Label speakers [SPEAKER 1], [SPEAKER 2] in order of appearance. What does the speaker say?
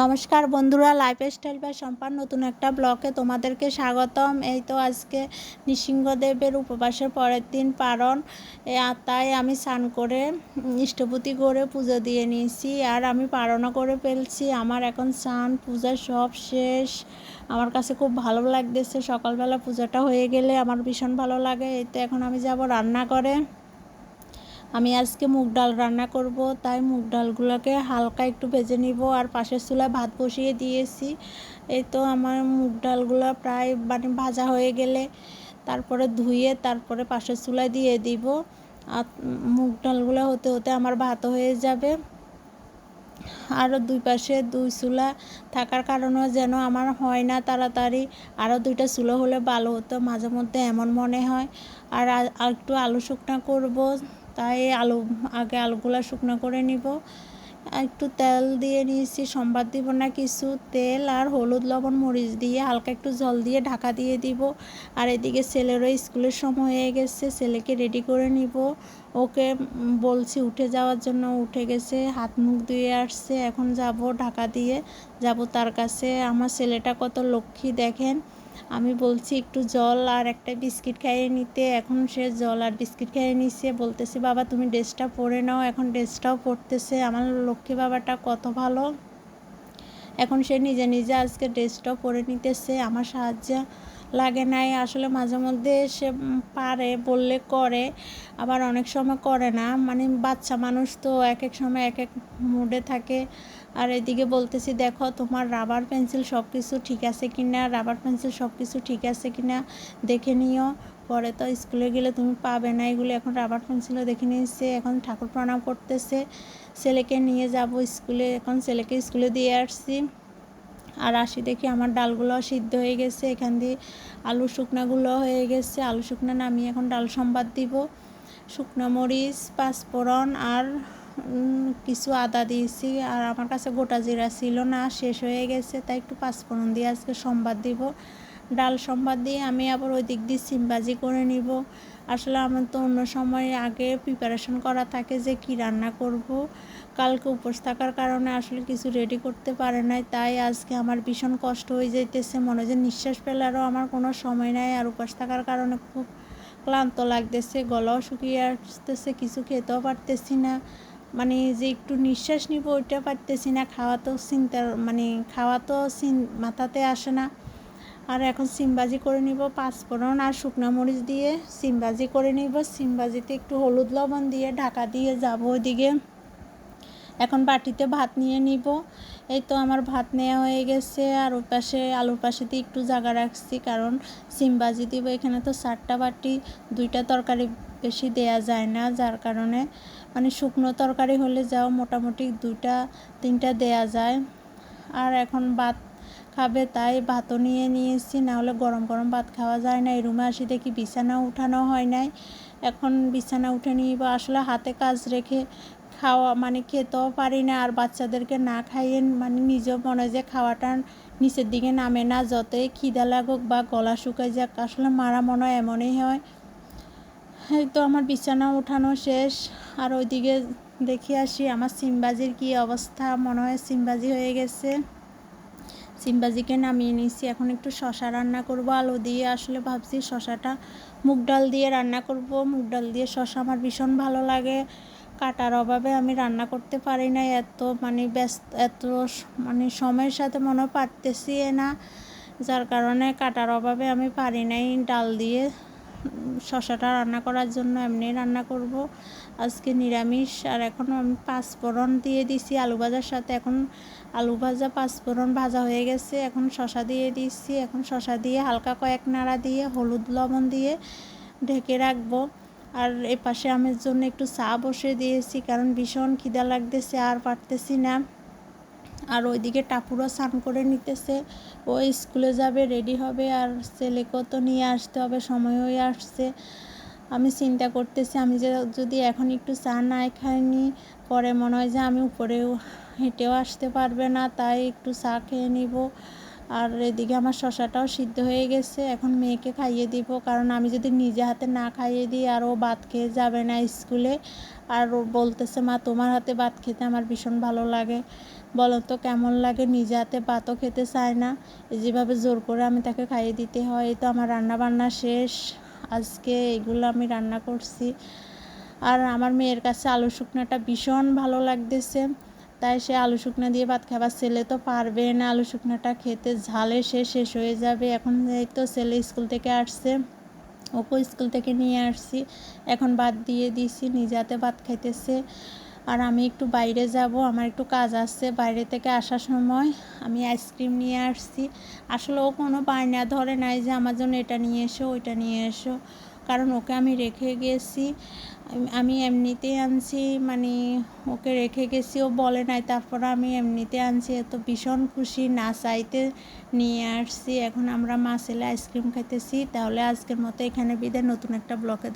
[SPEAKER 1] নমস্কার বন্ধুরা life style বা সম্পান নতুন একটা ব্লকে তোমাদেরকে স্বাগতম। এই তো আজকে নৃসিংহদেবের উপবাসের পরের দিন আর তাই আমি স্নান করে ইষ্টপতি করে পুজো দিয়ে নিয়েছি, আর আমি পারণও করে ফেলছি। আমার এখন স্নান, পূজা সব শেষ। আমার কাছে খুব ভালো লাগতেছে। সকালবেলা পূজাটা হয়ে গেলে আমার ভীষণ ভালো লাগে। এই তো এখন আমি যাব রান্না করে আমি আজকে মুগ ডাল রান্না করব, তাই মুগ ডালগুলোকে হালকা একটু ভেজে নিব আর পাশের চুলায় ভাত বসিয়ে দিয়েছি। এই তো আমার মুগ ডালগুলো প্রায় মানে ভাজা হয়ে গেলে তারপরে ধুয়ে তারপরে পাশের চুলায় দিয়ে দিব। আর মুগ ডালগুলো হতে হতে আমার ভাত হয়ে যাবে। আরও দুই পাশে দুই চুলা থাকার কারণেও যেন আমার হয় না তাড়াতাড়ি। আরও দুইটা চুলো হলে ভালো হতো, মাঝে মধ্যে এমন মনে হয়। আর একটু আলু শুকনা করব। তাই আলু, আগে আলুগুলো শুকনো করে নিব। একটু তেল দিয়ে নিয়েছি, সম্বাদ দিব না কিছু। তেল আর হলুদ, লবণ, মরিচ দিয়ে হালকা একটু জল দিয়ে ঢাকা দিয়ে দিব। আর এদিকে ছেলেরও স্কুলের সময় হয়ে গেছে, ছেলেকে রেডি করে নিব। ওকে বলছি উঠে যাওয়ার জন্য, উঠে গেছে, হাত মুখ ধুয়ে আসছে। এখন যাব ঢাকা দিয়ে, যাব তার কাছে। আমার ছেলেটা কত লক্ষ্মী দেখেন। আমি বলছি একটু জল আর একটা বিস্কিট খাইয়ে নিতে। এখন সে জল আর বিস্কিট খাইয়ে নিছে। বলতেছে, বাবা, তুমি ড্রেসটা পরে নাও। এখন ড্রেসটাও পরতেছে। আমার লক্ষ্মী বাবাটা কত ভালো। এখন সে নিজে নিজে আজকে ড্রেসটাও পরে নিতেছে। আমার সাহায্য লাগে নাই। আসলে মাঝে মধ্যে সে পারে, বললে করে, আবার অনেক সময় করে না। মানে বাচ্চা মানুষ তো এক এক সময় এক এক মুডে থাকে। আর এদিকে বলতেছি, দেখো, তোমার রাবার পেন্সিল সব কিছু ঠিক আছে কি না রাবার পেন্সিল সব কিছু ঠিক আছে কি না দেখে নিও। পরে তো স্কুলে গেলে তুমি পাবে না। এগুলো এখন রাবার পেন্সিলও দেখে নিয়েছে। এখন ঠাকুর প্রণাম করতেছে। ছেলেকে নিয়ে যাব স্কুলে এখন ছেলেকে স্কুলে দিয়ে আসছি। আর আসি দেখি আমার ডালগুলো সিদ্ধ হয়ে গেছে, এখান দিয়ে আলু শুকনাগুলো হয়ে গেছে। আলু শুকনা নামিয়ে এখন ডাল সম্বাদ দিব। শুকনো মরিচ, পাঁচফোড়ন আর কিছু আদা দিয়েছি। আর আমার কাছে গোটা জিরা ছিল না, শেষ হয়ে গেছে, তাই একটু পাঁচফোড়ন দিয়ে আজকে সম্বাদ দিব। ডাল সম্বাদ দিয়ে আমি আবার ওই দিক দিয়ে সিমবাজি করে নিব। আসলে আমার তো অন্য সময় আগে প্রিপারেশন করা থাকে যে কি রান্না করব। কালকে উপোস থাকার কারণে আসলে কিছু রেডি করতে পারে নাই, তাই আজকে আমার ভীষণ কষ্ট হয়ে যাইতেছে। মনে হয় যে নিঃশ্বাস ফেলারও আমার কোনো সময় নাই আর উপোস থাকার কারণে খুব ক্লান্ত লাগতেছে, গলাও শুকিয়ে আসতেছে, কিছু খেতেও পারতেছি না। মানে যে একটু নিঃশ্বাস নিব ওইটা পারতেছি না, খাওয়া তো চিন্তার মানে খাওয়া তো মাথাতে আসে না। আর এখন সিমবাজি করে নিব পাঁচফোড়ন আর শুকনো মরিচ দিয়ে সিমবাজি করে নিব। সিমবাজিতে একটু হলুদ লবণ দিয়ে ঢাকা দিয়ে যাব ওইদিকে। এখন বাটিতে ভাত নিয়ে নিব। এই তো আমার ভাত নেওয়া হয়ে গেছে আর ওই পাশে আলুর পাশেতে একটু জায়গা রাখছি কারণ সিমবাজি দিব এখানে তো চারটা বাটি, দুইটা তরকারি বেশি দেয়া যায় না যার কারণে মানে শুকনো তরকারি হলে যাও মোটামুটি দুইটা, তিনটা দেয়া যায়। আর এখন ভাত খাবে, তাই ভাতও নিয়ে নিয়েছি না হলে গরম গরম ভাত খাওয়া যায় না। এই রুমে আসি দেখি বিছানা উঠানো হয় নাই। এখন বিছানা উঠে নিব, আসলে হাতে কাজ রেখে খাওয়া মানে খেতেও পারি না। আর বাচ্চাদেরকে না খাইয়ে মানে নিজেও মনে হয় যে খাওয়াটা নিচের দিকে নামে না। যতই খিদা লাগুক বা গলা শুকাই যাক, আসলে মারা মনে হয় এমনই হয়। তো আমার বিছানা উঠানো শেষ। আর ওইদিকে দেখে আসি, আমার সিমবাজির কি অবস্থা? মনে হয় সিমবাজি হয়ে গেছে। সিমবাজিকে নামিয়ে নিয়েছি। এখন একটু শশা রান্না করব, আলু দিয়ে আসলে ভাবছি শশাটা মুগ ডাল দিয়ে রান্না করব। মুগ ডাল দিয়ে শশা আমার ভীষণ ভালো লাগে। কাটার অভাবে আমি রান্না করতে পারি না, এত মানে ব্যস্ত, এত মানে সময়ের সাথে মনে পারতেছি না। যার কারণে কাটার অভাবে আমি পারি নাই ডাল দিয়ে। শশাটা রান্না করার জন্য এমনি রান্না করব। আজকে নিরামিষ, আর এখন আমি পাঁচফোড়ন দিয়ে দিছি আলু ভাজার সাথে। এখন আলু ভাজা পাঁচফোড়ন ভাজা হয়ে গেছে। এখন শশা দিয়ে দিচ্ছি। এখন শশা দিয়ে হালকা কয়েক নাড়া দিয়ে হলুদ লবণ দিয়ে ঢেকে রাখব। আর এ পাশে আমের জন্য একটু চা বসে দিয়েছি, কারণ ভীষণ খিদা লাগতেছে, আর পারতেছি না। আর ওইদিকে টাপুরও স্নান করে নিতেছে। ও স্কুলে যাবে রেডি হবে আর ছেলেকেও তো নিয়ে আসতে হবে সময় হয়ে আসছে। আমি চিন্তা করতেছি, আমি যে যদি এখন একটু চা না খাইনি, পরে মনে হয় যে আমি উপরেও হেঁটেও আসতে পারবে না, তাই একটু চা খেয়ে নিব। আর এদিকে আমার শশাটাও সিদ্ধ হয়ে গেছে। এখন মেয়েকে খাইয়ে দিব, কারণ আমি যদি নিজে হাতে না খাইয়ে দিই, আর ও ভাত খেয়ে যাবে না স্কুলে। আর ও বলতেছে, মা, তোমার হাতে ভাত খেতে আমার ভীষণ ভালো লাগে। বলো তো, কেমন লাগে? নিজে হাতে ভাতও খেতে চায় না। যেভাবে জোর করে আমি তাকে খাইয়ে দিতে হয় তো আমার রান্না বান্না শেষ। আজকে এগুলো আমি রান্না করছি। আর আমার মেয়ের কাছে আলু শুকনাটা ভীষণ ভালো লাগতেছে। তাই সে আলু শুকনা দিয়ে ভাত খাবার ছেলে তো পারবে না, আলু শুকনাটা খেতে। ঝালে সে শেষ হয়ে যাবে। এখন তো ছেলে স্কুল থেকে আসছে। ওকে স্কুল থেকে নিয়ে আসছি। এখন ভাত দিয়ে দিছি। নিজাতে ভাত খাইতেছে। আর আমি একটু বাইরে যাব। আমার একটু কাজ আছে। বাইরে থেকে আসার সময় আমি আইসক্রিম নিয়ে আসছি। আসলে ও কোনো বায়না ধরে নাই যে আমার জন্য এটা নিয়ে এসো, ওইটা নিয়ে এসো। কারণ ওকে আমি রেখে গেছি। আমি- এমনিতে আনছি মানে ওকে রেখে গেছি, ও বলে নাই, তারপর আমি এমনিতে আনছি, এত ভীষণ খুশি না চাইতে নিয়ে আসছি। এখন আমরা মা ছেলে আইসক্রিম খাইতেছি, তাহলে আজকের মতো এখানে বিদায়। নতুন একটা ব্লকে